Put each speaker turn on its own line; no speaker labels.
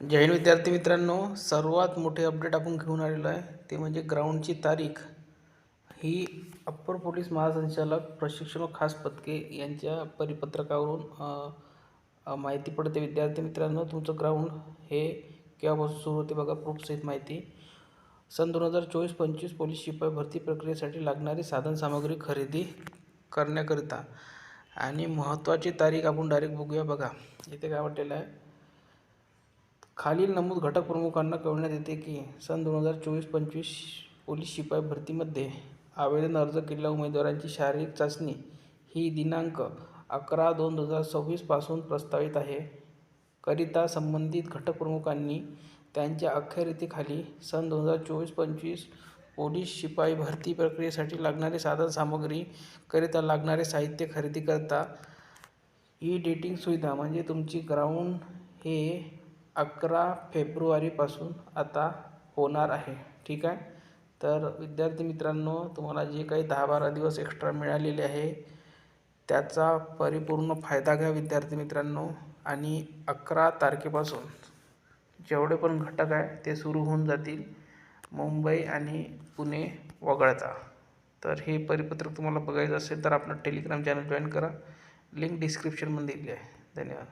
जैन विद्यार्थी मित्रांनो सर्वात मोठे अपडेट आपण घेऊन आलेलो आहे. ते म्हणजे ग्राउंडची तारीख. ही अप्पर पोलीस महासंचालक प्रशिक्षण व खास पथके यांच्या परिपत्रकावरून माहिती पडते. विद्यार्थी मित्रांनो तुमचं ग्राउंड हे केव्हापासून सुरू होते बघा प्रूफसहित माहिती. सन दोन हजार चोवीस पंचवीस पोलीस शिपाई भरती प्रक्रियेसाठी लागणारी साधनसामग्री खरेदी करण्याकरिता. आणि महत्त्वाची तारीख आपण डायरेक्ट बघूया बघा. इथे काय वाटलेलं आहे? खालील नमूद घटक प्रमुखांना कळवण्यात येते की सन दोन हजार चोवीस पंचवीस पोलीस शिपाई भरतीमध्ये आवेदन अर्ज केलेल्या उमेदवारांची शारीरिक चाचणी ही दिनांक अकरा दोन दोन हजार सव्वीसपासून प्रस्तावित आहे. करिता संबंधित घटक प्रमुखांनी त्यांच्या अखेरीतीखाली सन दोन हजार चोवीस पंचवीस पोलीस शिपाई भरती प्रक्रियेसाठी लागणारी साधन करिता लागणारे साहित्य खरेदी करता ई डेटिंग सुविधा म्हणजे तुमची ग्राउंड हे अकरा फेब्रुवारीपासून आता होणार आहे. ठीक आहे? तर विद्यार्थी मित्रांनो तुम्हाला जे काही दहा बारा दिवस एक्स्ट्रा मिळालेले आहे त्याचा परिपूर्ण फायदा घ्या विद्यार्थी मित्रांनो. आणि अकरा तारखेपासून जेवढे पण घटक आहे ते सुरू होऊन जातील. मुंबई आणि पुणे वगळता. तर हे परिपत्रक तुम्हाला बघायचं असेल तर आपलं टेलिग्राम चॅनल जॉईन करा. लिंक डिस्क्रिप्शनमध्ये दिली आहे. धन्यवाद.